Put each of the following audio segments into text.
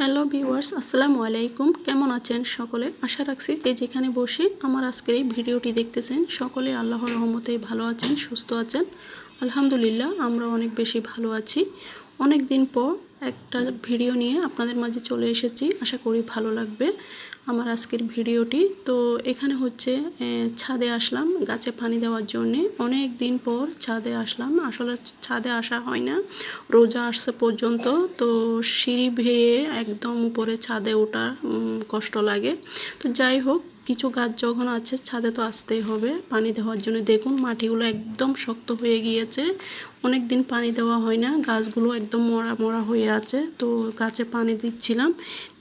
Hello viewers, আসসালামু আলাইকুম। কেমন আছেন সকলে? আশা রাখছি যে যেখানে বসে আমার আজকের এই ভিডিওটি দেখতেছেন, সকলে আল্লাহর রহমতে ভালো আছেন, সুস্থ আছেন। আলহামদুলিল্লাহ, আমরা অনেক বেশি ভালো আছি। অনেক দিন পর একটা ভিডিও নিয়ে আপনাদের মাঝে চলে এসেছি। আশা করি ভালো লাগবে আমার আজকের ভিডিওটি। তো এখানে হচ্ছে ছাদে আসলাম গাছে পানি দেওয়ার জন্যে। অনেক দিন পর ছাদে আসলাম। আসলে ছাদে আসা হয় না, রোজা আসছে পর্যন্ত। তো সিঁড়ি ভেয়ে একদম উপরে ছাদে ওঠা কষ্ট লাগে। তো যাই হোক কিছু গাছ যখন আছে, ছাদে তো আসতেই হবে। পানি দেওয়ার জন্য দেখুন, মাটিগুলো একদম শক্ত হয়ে গিয়েছে। অনেক দিন পানি দেওয়া হয় না, গাছগুলো একদম মরা মরা হয়ে আছে। তো গাছে পানি দিচ্ছিলাম।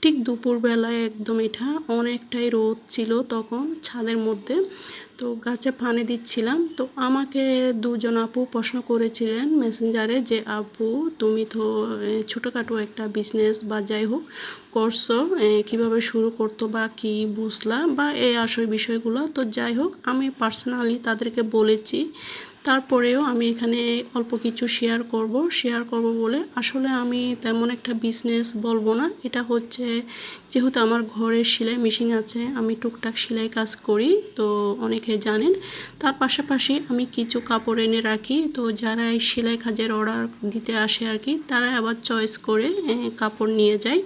ঠিক দুপুরবেলায় একদম এটা অনেকটাই রোদ ছিল তখন ছাদের মধ্যে। তো গাছে ফানে দিচ্ছিলাম। তো আমাকে দুজন আপু প্রশ্ন করেছিলেন মেসেঞ্জারে যে, আপু, তুমি তো ছোটোখাটো একটা বিজনেস বা যাই হোক, করছ কীভাবে শুরু করতো বা কি বুঝলা বা এই আসল বিষয়গুলো? তো যাই হোক, আমি পার্সোনালি তাদেরকে বলেছি তারপরেও আমি এখানে অল্প কিছু শেয়ার করব। শেয়ার করব বলে আসলে আমি তেমন একটা বিজনেস বলব না। এটা হচ্ছে যেহেতু আমার ঘরে সেলাই মেশিন আছে, আমি টুকটাক সেলাই কাজ করি, তো অনেকে জানেন। তার পাশাপাশি আমি কিছু কাপড় এনে রাখি, তো যারা এই সেলাই কাজের অর্ডার দিতে আসে আর কি তারা আবার চয়েস করে কাপড় নিয়ে যায়।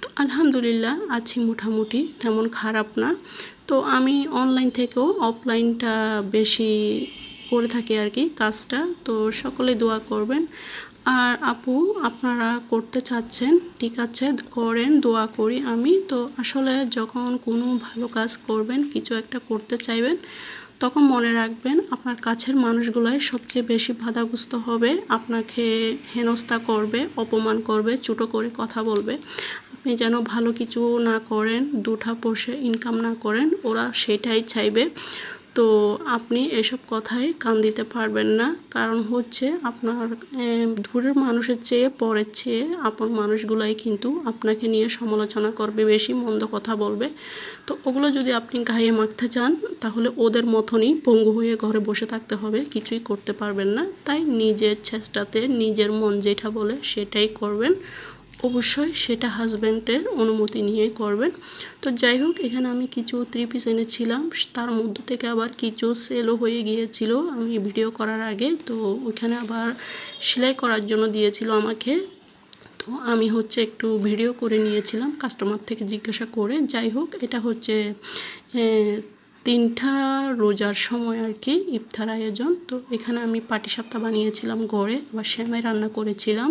তো আলহামদুলিল্লাহ আছি মোটামুটি, তেমন খারাপ না। তো আমি অনলাইন থেকেও অফলাইনটা বেশি করে থাকি আর কি কাজটা, তো সকলে দোয়া করবেন। আর আপু, আপনারা করতে চাচ্ছেন, ঠিক আছে, করেন, দোয়া করি আমি। তো আসলে যখন কোনো ভালো কাজ করবেন, কিছু একটা করতে চাইবেন, তখন মনে রাখবেন আপনার কাছের মানুষগুলাই সবচেয়ে বেশি বাধাগ্রস্ত হবে, আপনাকে হেনস্থা করবে, অপমান করবে, ছোটো করে কথা বলবে। আপনি যেন ভালো কিছু না করেন, দুটা পোষে ইনকাম না করেন, ওরা সেটাই চাইবে। তো আপনি এসব কথায় কান দিতে পারবেন না। কারণ হচ্ছে আপনার দূরের মানুষের চেয়ে পরের চেয়ে আপন মানুষগুলাই কিন্তু আপনাকে নিয়ে সমালোচনা করবে, বেশি মন্দ কথা বলবে। তো ওগুলো যদি আপনি গায়ে মাখতে চান, তাহলে ওদের মতনই পঙ্গু হয়ে ঘরে বসে থাকতে হবে, কিছুই করতে পারবেন না। তাই নিজের চেষ্টাতে নিজের মন যেটা বলে সেটাই করবেন। অবশ্যই সেটা হাজব্যান্ডের অনুমতি নিয়ে করবেন। তো যাই হোক, এখানে আমি কিছু থ্রি পিস এনেছিলাম। তার মধ্য থেকে আবার কিছু সেলও হয়ে গিয়েছিল। আমি ভিডিও করার আগে তো ওইখানে আবার সেলাই করার জন্য দিয়েছিল আমাকে। তো আমি হচ্ছে একটু ভিডিও করে নিয়েছিলাম কাস্টমার থেকে জিজ্ঞাসা করে। যাই হোক, এটা হচ্ছে তিনটা রোজার সময় আর কি ইফতার আয়োজন। তো এখানে আমি পাটিসাপ্তা বানিয়েছিলাম ঘরে আবার শ্যামাই রান্না করেছিলাম।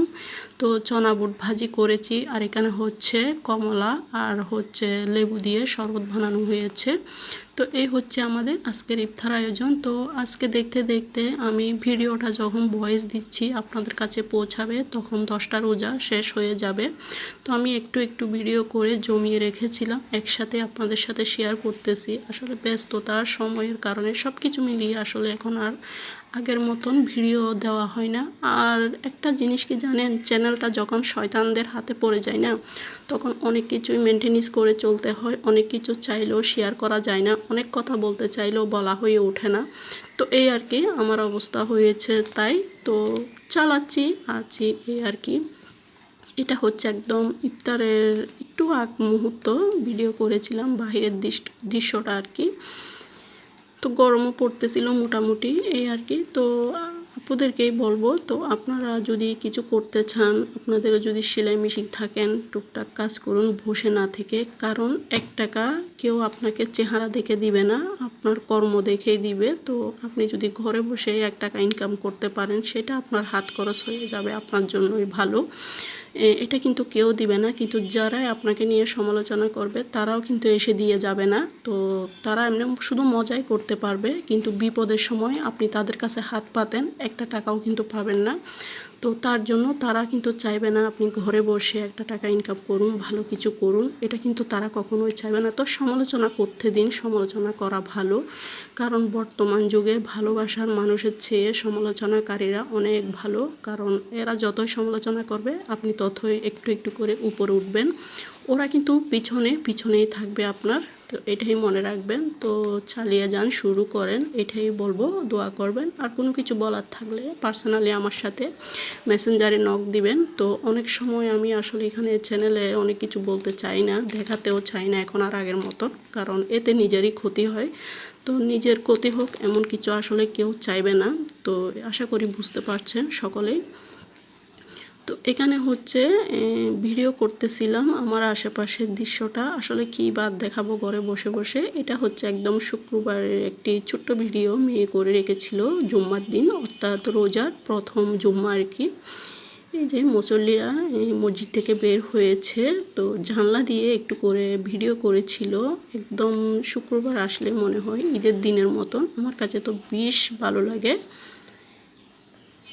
তো চনা বুট ভাজি করেছি, আর এখানে হচ্ছে কমলা আর হচ্ছে লেবু দিয়ে শরবত বানানো হয়েছে। তো এই হচ্ছে আমাদের আজকের ইফতার আয়োজন। তো আজকে দেখতে দেখতে আমি ভিডিওটা যখন ভয়েস দিচ্ছি আপনাদের কাছে পৌঁছাবে, তখন দশটা রোজা শেষ হয়ে যাবে। তো আমি একটু একটু ভিডিও করে জমিয়ে রেখেছিলাম, একসাথে আপনাদের সাথে শেয়ার করতেছি। আসলে ব্যস্ততার সময়ের কারণে সব কিছু মিলিয়ে আসলে এখন আর আগের মতন ভিডিও দেওয়া হয় না। আর একটা জিনিস কি জানেন, চ্যানেলটা যখন শয়তানদের হাতে পড়ে যায় না, তখন অনেক কিছুই মেনটেনেন্স করে চলতে হয়, অনেক কিছু চাইলেও শেয়ার করা যায় না, অনেক কথা বলতে চাইলেও বলা হয়ে ওঠে না। তো এই আর কি, আমার অবস্থা হয়েছে তাই। তো চালাচ্ছি, আছি এই আর কি। এটা হচ্ছে একদম ইফতারের একটু আগ মুহূর্ত ভিডিও করেছিলাম, বাহিরের দৃশ্য- দৃশ্যটা আর কি। তো গরমও পড়তেছিল মোটামুটি, এই আর কি। তো আপুদেরকেই বলব, তো আপনারা যদি কিছু করতে চান, আপনাদের যদি সেলাই মেশিন থাকেন, টুকটাক কাজ করুন, বসে না থেকে, কারণ এক টাকা কেউ আপনাকে চেহারা দেখে দিবে না, আপনার কর্ম দেখেই দিবে। তো আপনি যদি ঘরে বসে এক টাকা ইনকাম করতে পারেন, সেটা আপনার হাত খরচ হয়ে যাবে, আপনার জন্যই ভালো। এটা কিন্তু কেউ দিবে না। কিন্তু যারাই আপনাকে নিয়ে সমালোচনা করবে, তারাও কিন্তু এসে দিয়ে যাবে না। তো তারা এমনি শুধু মজাই করতে পারবে। কিন্তু বিপদের সময় আপনি তাদের কাছে হাত পাতেন, একটা টাকাও কিন্তু পাবেন না। তো তার জন্য তারা কিন্তু চাইবে না আপনি ঘরে বসে একটা টাকা ইনকাম করুন, ভালো কিছু করুন। এটা কিন্তু তারা কখনোই চাইবে না। তো সমালোচনা করতে দিন, সমালোচনা করা ভালো। কারণ বর্তমান যুগে ভালোবাসার মানুষের চেয়ে সমালোচনাকারীরা অনেক ভালো। কারণ এরা যতই সমালোচনা করবে, আপনি ততই একটু একটু করে উপরে উঠবেন। ওরা কিন্তু পিছনে, পিছনেই থাকবে আপনার। তো এটাই মনে রাখবেন। তো চালিয়ে যান, শুরু করেন, এটাই বলব, দোয়া করবেন। আর কোনো কিছু বলার থাকলে পার্সোনালি আমার সাথে মেসেঞ্জারে নক দিবেন। তো অনেক সময় আমি আসলে এখানে চ্যানেলে অনেক কিছু বলতে চাই না, দেখাতেও চাই না এখন আর আগের মতো, কারণ এতে নিজেরই ক্ষতি হয়। তো নিজের ক্ষতি হোক এমন কিছু আসলে কেউ চাইবে না। তো আশা করি বুঝতে পারছেন সকলেই। তো এখানে হচ্ছে ভিডিও করতেছিলাম আমার আশেপাশের দৃশ্যটা। আসলে কি বাদ দেখাবো ঘরে বসে বসে? এটা হচ্ছে একদম শুক্রবারের একটি ছোট্ট ভিডিও মেয়ে করে রেখেছিল জুম্মার দিন, অর্থাৎ রোজার প্রথম জুম্মা আর কি। এই যে মুসল্লিরা মসজিদ থেকে বের হয়েছে, তো জানলা দিয়ে একটু করে ভিডিও করেছিল। একদম শুক্রবার আসলে মনে হয় ঈদের দিনের মতন। আমার কাছে তো বেশ ভালো লাগে।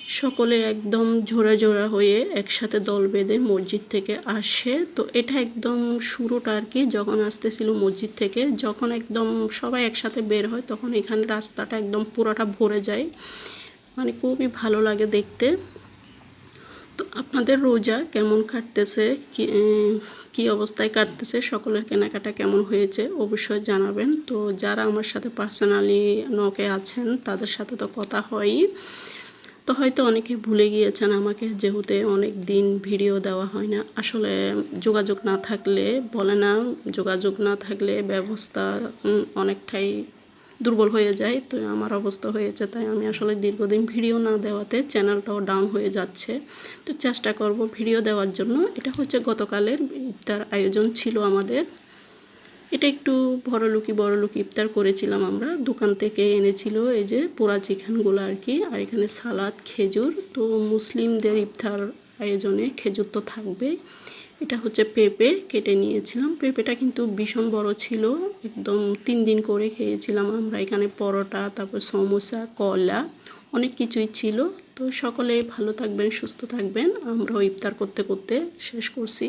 সকলে একদম জোড়া জোড়া হয়ে একসাথে দল বেঁধে মসজিদ থেকে আসে। তো এটা একদম শুরুটা আর কি, যখন আসতেছিল মসজিদ থেকে, যখন একদম সবাই একসাথে বের হয়, তখন এখানে রাস্তাটা একদম পুরোটা ভরে যায়। মানে খুবই ভালো লাগে দেখতে। তো আপনাদের রোজা কেমন কাটতেছে? কি অবস্থায় কাটতেছে? সকলের কেনাকাটা কেমন হয়েছে? অবশ্যই জানাবেন। তো যারা আমার সাথে পার্সোনালি নকে আছেন, তাদের সাথে তো কথা হয়ই। তো হয়তো অনেকে ভুলে গিয়েছেন আমাকে যেহেতু অনেক দিন ভিডিও দেওয়া হয় না। আসলে যোগাযোগ না থাকলে বলে না, যোগাযোগ না থাকলে ব্যবস্থা অনেকটাই দুর্বল হয়ে যায়। তো আমার অবস্থা হয়েছে তাই আমি আসলে দীর্ঘদিন ভিডিও না দেওয়াতে চ্যানেলটাও ডাউন হয়ে যাচ্ছে। তো চেষ্টা করব ভিডিও দেওয়ার জন্য। এটা হচ্ছে গতকালের ইফতার আয়োজন ছিল আমাদের। এটা একটু বড়লুকি বড়লুকি ইফতার করেছিলাম আমরা। দোকান থেকে এনেছিল এই যে পোড়া চিকেনগুলো আর কি, আর এখানে সালাদ, খেজুর। তো মুসলিমদের ইফতার আয়োজনে খেজুর তো থাকবে এটা হচ্ছে পেঁপে, কেটে নিয়েছিলাম। পেঁপেটা কিন্তু ভীষণ বড় ছিল। একদম তিন দিন করে খেয়েছিলাম আমরা। এখানে পরোটা, তারপর সমোসা, কলা, অনেক কিছুই ছিল। তো সকলে ভালো থাকবেন, সুস্থ থাকবেন। আমরাও ইফতার করতে করতে শেষ করছি।